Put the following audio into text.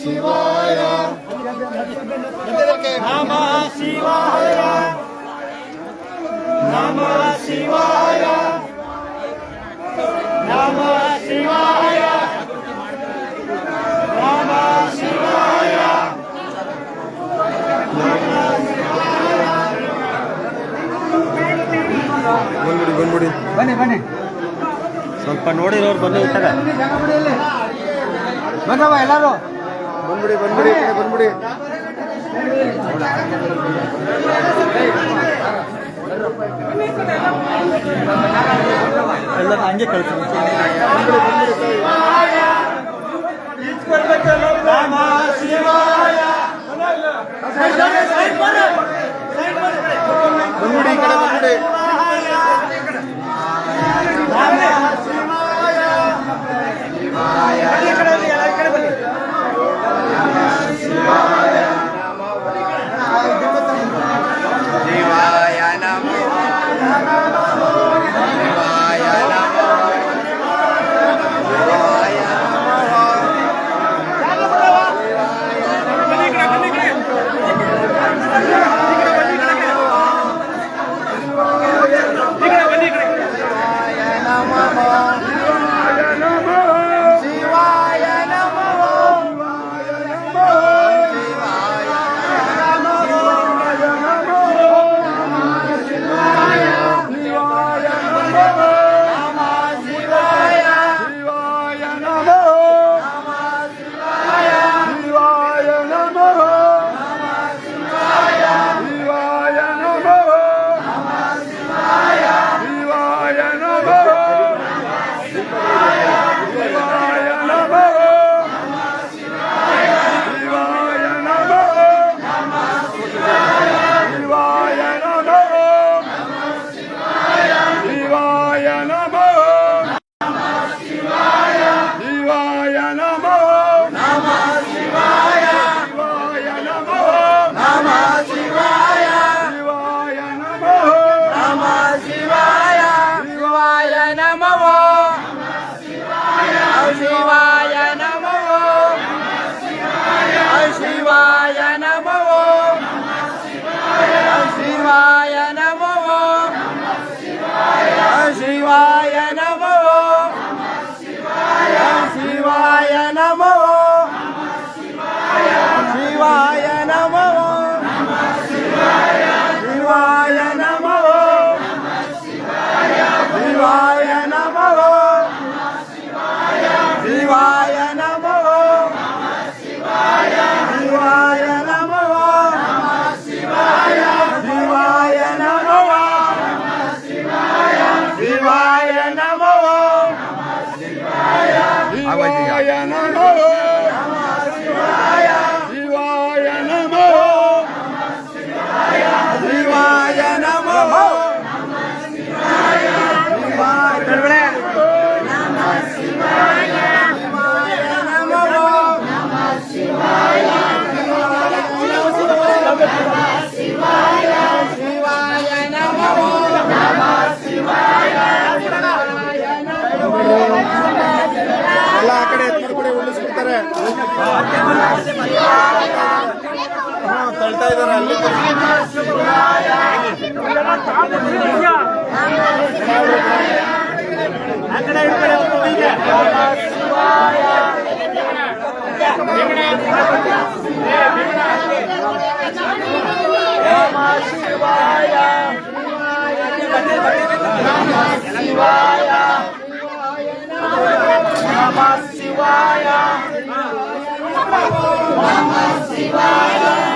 ಶಿವಾಯ ನಮಃ ಶಿವಾಯ ನಮಃ ಶಿವಾಯ ನಮಃ ಶಿವಾಯ ನಮಃ ಶಿವಾಯ ಬಂದ್ಬಿಡಿ ಬಂದ್ಬಿಡಿ ಬನ್ನಿ ಬನ್ನಿ ಸ್ವಲ್ಪ ನೋಡಿರೋರು ಬಂದು ಇರ್ತಾರೆ ಬಂದವ ಎಲ್ಲರೂ பொன்முடி பொன்முடி பொன்முடி எல்லாம் அங்கே கழிச்சு. Shivaya Namo. Shivaya Namo. Shivaya Namo ಇದ್ದಾರೆ ತಳ್ತಾ ಇದ್ದಾರೆ ಅಲ್ಲಿ Namah Shivaya. Namah Shivaya.